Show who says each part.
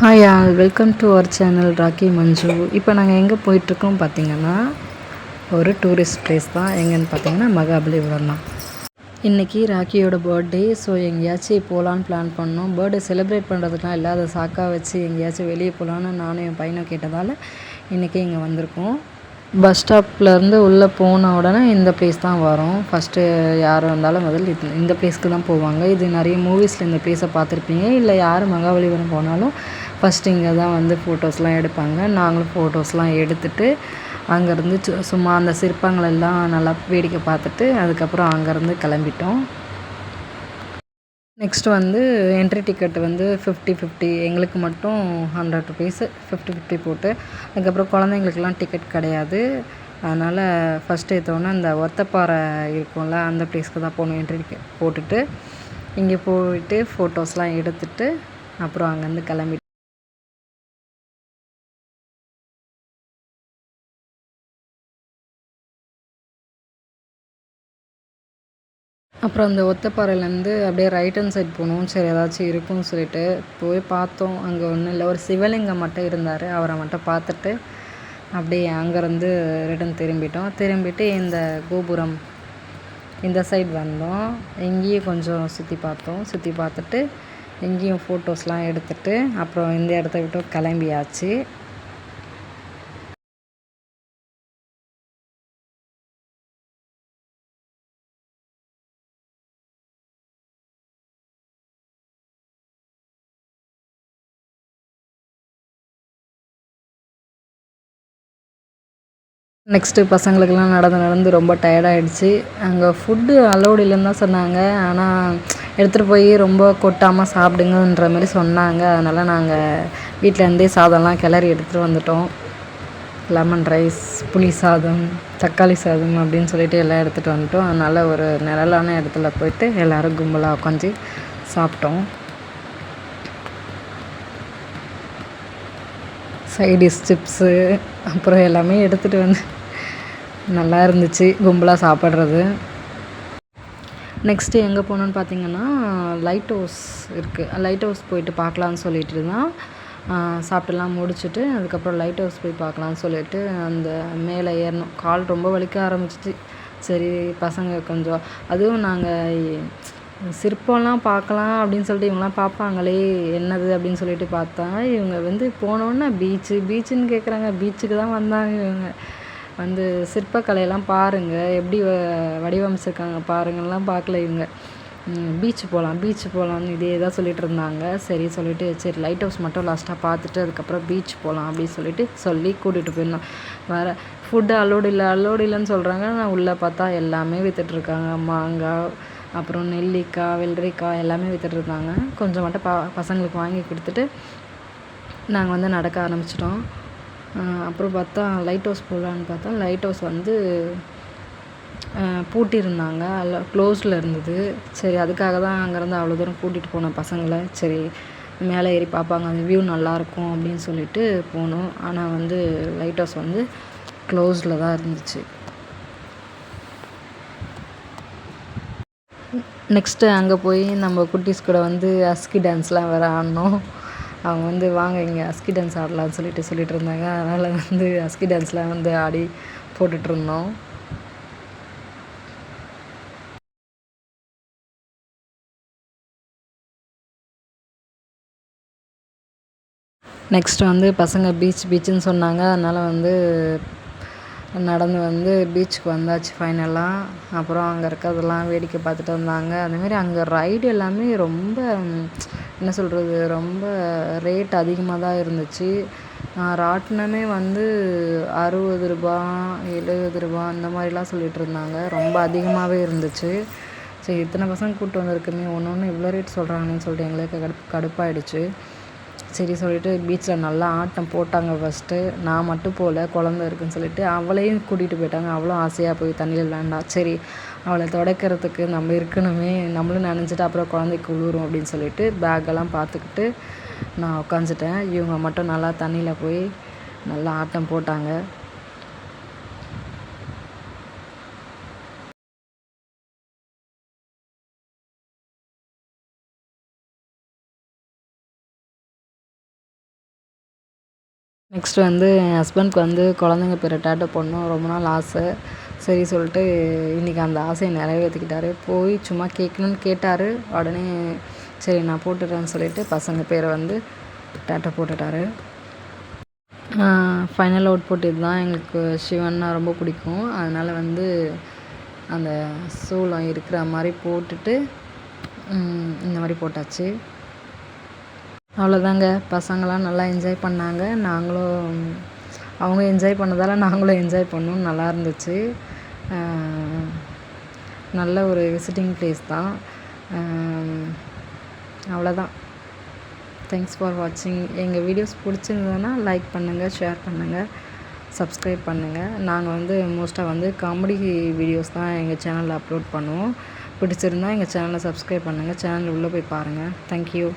Speaker 1: Hi all welcome to our channel Rocky Manju இப்போ நாங்கள் எங்கே போயிட்டுருக்கோம் பார்த்தீங்கன்னா ஒரு டூரிஸ்ட் பிளேஸ் தான். எங்கேன்னு பார்த்தீங்கன்னா மகாபலிபுரம் தான். இன்றைக்கி ராக்கியோட பர்த்டே ஸோ எங்கேயாச்சும் போகலான்னு பிளான் பண்ணோம். பர்த்டே செலிப்ரேட் பண்ணுறதுக்குலாம் இல்லாத சாக்காக வச்சு எங்கேயாச்சும் வெளியே போகலான்னு நானும் என் பையனும் கேட்டதால் இன்றைக்கி இங்கே வந்திருக்கோம். பஸ் ஸ்டாப்லேருந்து உள்ளே போன உடனே இந்த பிளேஸ் தான் வரும். ஃபஸ்ட்டு யார் வந்தாலும் முதல்ல இது இந்த பிளேஸ்க்கு தான் போவாங்க. இது நிறைய மூவிஸில் இந்த பிளேஸை பார்த்துருப்பீங்க. இல்லை யார் மகாபலிபுரம் போனாலும் ஃபஸ்ட்டு இங்கே தான் வந்து ஃபோட்டோஸ்லாம் எடுப்பாங்க. நாங்களும் ஃபோட்டோஸ்லாம் எடுத்துகிட்டு அங்கேருந்து சு சும்மா அந்த சிற்பங்களெல்லாம் நல்லா வேடிக்கை பார்த்துட்டு அதுக்கப்புறம் அங்கேருந்து கிளம்பிட்டோம். நெக்ஸ்ட்டு வந்து என்ட்ரி டிக்கெட் வந்து ஃபிஃப்டி ஃபிஃப்டி எங்களுக்கு மட்டும் ஹண்ட்ரட் ருபீஸு ஃபிஃப்டி ஃபிஃப்டி போட்டு. அதுக்கப்புறம் குழந்தைங்களுக்குலாம் டிக்கெட் கிடையாது. அதனால் ஃபஸ்ட்டு எடுத்தோன்னே அந்த ஒத்தப்பாறை இருக்கும்ல அந்த ப்ளேஸ்க்கு தான் போகணும் என்ட்ரி டிக்கெட் போட்டுட்டு இங்கே போயிட்டு ஃபோட்டோஸ்லாம் எடுத்துகிட்டு அப்புறம் அங்கேருந்து கிளம்பி அப்புறம் அந்த ஒத்தப்பாறையிலேருந்து அப்படியே ரைட் ஹேண்ட் சைட் போனோம் சரி ஏதாச்சும் இருக்கும்னு சொல்லிட்டு போய் பார்த்தோம். அங்கே ஒன்றும் இல்லை. ஒரு சிவலிங்கம் மட்டும் இருந்தார். அவரை மட்டும் பார்த்துட்டு அப்படியே அங்கேருந்து ரிட்டன் திரும்பிட்டோம். திரும்பிட்டு இந்த கோபுரம் இந்த சைடு வந்தோம். இங்கேயும் கொஞ்சம் சுற்றி பார்த்தோம். சுற்றி பார்த்துட்டு இங்கேயும் ஃபோட்டோஸ்லாம் எடுத்துகிட்டு அப்புறம் இந்த இடத்த விட்டு கிளம்பியாச்சு. நெக்ஸ்ட்டு பசங்களுக்கெல்லாம் நடந்து நடந்து ரொம்ப டயர்டாகிடுச்சு அங்கே ஃபுட்டு அலோடு இல்லைன்னு தான் சொன்னாங்க. ஆனால் எடுத்துகிட்டு போய் ரொம்ப கொட்டாமல் சாப்பிடுங்கன்ற மாதிரி சொன்னாங்க. அதனால் நாங்கள் வீட்டிலேருந்தே சாதம்லாம் கிளறி எடுத்துகிட்டு வந்துட்டோம். லெமன் ரைஸ் புளி சாதம் தக்காளி சாதம் அப்படின்னு சொல்லிட்டு எல்லாம் எடுத்துகிட்டு வந்துட்டோம். அதனால் ஒரு நிழலான இடத்துல போயிட்டு எல்லோரும் கும்பலாக உட்காந்து சாப்பிட்டோம். சைடிஷ் சிப்ஸு அப்புறம் எல்லாமே எடுத்துகிட்டு வந்து நல்லா இருந்துச்சு கும்பலாக சாப்பிட்றது. நெக்ஸ்ட்டு எங்கே போனோன்னு பார்த்தீங்கன்னா லைட் ஹவுஸ் இருக்குது லைட் ஹவுஸ் போயிட்டு பார்க்கலான்னு சொல்லிட்டு தான் சாப்பிட்டுலாம் முடிச்சுட்டு அதுக்கப்புறம் லைட் ஹவுஸ் போய் பார்க்கலான்னு சொல்லிட்டு அந்த மேலே ஏறணும். கால் ரொம்ப வலிக்க ஆரம்பிச்சிச்சு. சரி பசங்க கொஞ்சம் அதுவும் நாங்கள் சிற்பம்லாம் பார்க்கலாம் அப்படின்னு சொல்லிட்டு இவங்களாம் பார்ப்பாங்களே என்னது அப்படின்னு சொல்லிட்டு பார்த்தா இவங்க வந்து போனோன்னே பீச்சு பீச்சுன்னு கேட்குறாங்க பீச்சுக்கு தான் வந்தாங்க இவங்க. வந்து சிற்பக்கலையெல்லாம் பாருங்கள் எப்படி வடிவமைச்சிருக்காங்க பாருங்கள்லாம் பார்க்கல இவங்க. பீச்சு போகலாம் பீச்சு போகலான்னு இதே தான் சொல்லிகிட்டு இருந்தாங்க. சரி சொல்லிவிட்டு சரி லைட் ஹவுஸ் மட்டும் லாஸ்ட்டாக பார்த்துட்டு அதுக்கப்புறம் பீச் போகலாம் அப்படின்னு சொல்லிட்டு சொல்லி கூட்டிகிட்டு போயிருந்தோம் வேறு ஃபுட்டு அலோடு இல்லை அலோடு இல்லைன்னு சொல்கிறாங்க நான் உள்ளே பார்த்தா எல்லாமே விற்றுட்ருக்காங்க மாங்காய் அப்புறம் நெல்லிக்காய் வெள்ளரிக்காய் எல்லாமே விற்றுட்ருந்தாங்க கொஞ்சம் மட்டும் ப பசங்களுக்கு வாங்கி கொடுத்துட்டு நாங்கள் வந்து நடக்க ஆரம்பிச்சிட்டோம். அப்புறம் பார்த்தா லைட் ஹவுஸ் போகலான்னு பார்த்தா லைட் ஹவுஸ் வந்து பூட்டியிருந்தாங்க. அதில் க்ளோஸில் இருந்தது. சரி அதுக்காக தான் அங்கேருந்து அவ்வளோ தூரம் கூட்டிகிட்டு போனோம் பசங்களை. சரி மேலே ஏறி பார்ப்பாங்க. அந்த வியூ நல்லாயிருக்கும் அப்படின்னு சொல்லிட்டு போனோம். ஆனால் வந்து லைட் ஹவுஸ் வந்து க்ளோஸில் தான் இருந்துச்சு. நெக்ஸ்ட்டு அங்கே போய் நம்ம குட்டீஸ் கூட வந்து அஸ்கி டான்ஸ்லாம் வேறு ஆடினோம் அவங்க வந்து வாங்க இங்கே அஸ்கி டான்ஸ் ஆடலாம்னு சொல்லிட்டு சொல்லிட்டு இருந்தாங்க அதனால் வந்து அஸ்கி டான்ஸ்லாம் வந்து ஆடி போட்டுட்ருந்தோம் நெக்ஸ்ட் வந்து பசங்க பீச் பீச்சுன்னு சொன்னாங்க. அதனால் வந்து நடந்து வந்து பீச்சுக்கு வந்தாச்சு ஃபைனலாக அப்புறம் அங்கே இருக்கிறதெல்லாம் வேடிக்கை பார்த்துட்டு வந்தாங்க. அதேமாரி அங்கே ரைடு எல்லாமே ரொம்ப என்ன சொல்கிறது ரொம்ப ரேட் அதிகமாக தான் இருந்துச்சு ராட்டினமே வந்து அறுபது ரூபா எழுபது ரூபா அந்த மாதிரிலாம் சொல்லிகிட்டு இருந்தாங்க. ரொம்ப அதிகமாகவே இருந்துச்சு. சரி இத்தனை பசங்க கூப்பிட்டு வந்திருக்குமே ஒன்று ஒன்று இவ்வளோ ரேட் சொல்கிறாங்கன்னு சொல்லிட்டு எங்களுக்கு கடுப்பு கடுப்பாயிடுச்சு. சரி சொல்லிட்டு பீச்சில் நல்லா ஆட்டம் போட்டாங்க ஃபஸ்ட்டு நான் மட்டும் போகல குழந்த இருக்குன்னு சொல்லிட்டு அவளையும் கூட்டிகிட்டு போயிட்டாங்க. அவளும் ஆசையாக போய் தண்ணியில் விளாண்டா சரி அவளை துடைக்கிறதுக்கு நம்ம இருக்கணுமே நம்மளும் நினச்சிட்டு அப்புறம் குழந்தைக்கு உழுவுறோம் அப்படின்னு சொல்லிட்டு பேக்கெல்லாம் பார்த்துக்கிட்டு நான் உட்காந்துட்டேன் இவங்க மட்டும் நல்லா தண்ணியில் போய் நல்லா ஆட்டம் போட்டாங்க. நெக்ஸ்ட் வந்து என் ஹஸ்பண்ட்க்கு வந்து குழந்தைங்க பேரை டேட்டோ போடணும் ரொம்ப நாள் ஆசை. சரி சொல்லிட்டு இன்றைக்கி அந்த ஆசையை நிறைவேற்றிக்கிட்டாரு போய் சும்மா கேட்கணுன்னு கேட்டார். உடனே சரி நான் போட்டுடுறேன்னு சொல்லிட்டு பசங்க பேரை வந்து டேட்டோ போட்டுட்டாரு. ஃபைனல் அவுட்புட் இதுதான். எங்களுக்கு சிவன்னா ரொம்ப பிடிக்கும். அதனால் வந்து அந்த சூளம் இருக்கிற மாதிரி போட்டுட்டு இந்த மாதிரி போட்டாச்சு. அவ்வளோதாங்க. பசங்களாம் நல்லா என்ஜாய் பண்ணாங்க. நாங்களும் அவங்க என்ஜாய் பண்ணதால் நாங்களும் என்ஜாய் பண்ணோம். நல்லா இருந்துச்சு. நல்ல ஒரு விசிட்டிங் பிளேஸ் தான். அவ்வளோதான். தேங்க்ஸ் ஃபார் வாட்சிங் எங்கள் வீடியோஸ் பிடிச்சிருந்ததுன்னா லைக் பண்ணுங்கள் ஷேர் பண்ணுங்கள் சப்ஸ்கிரைப் பண்ணுங்கள் நாங்கள் வந்து மோஸ்ட்டாக வந்து காமெடி வீடியோஸ் தான் எங்கள் சேனலில் அப்லோட் பண்ணுவோம். பிடிச்சிருந்தா எங்கள் சேனலை சப்ஸ்கிரைப் பண்ணுங்கள் சேனல் உள்ளே போய் பாருங்கள் தேங்க்யூ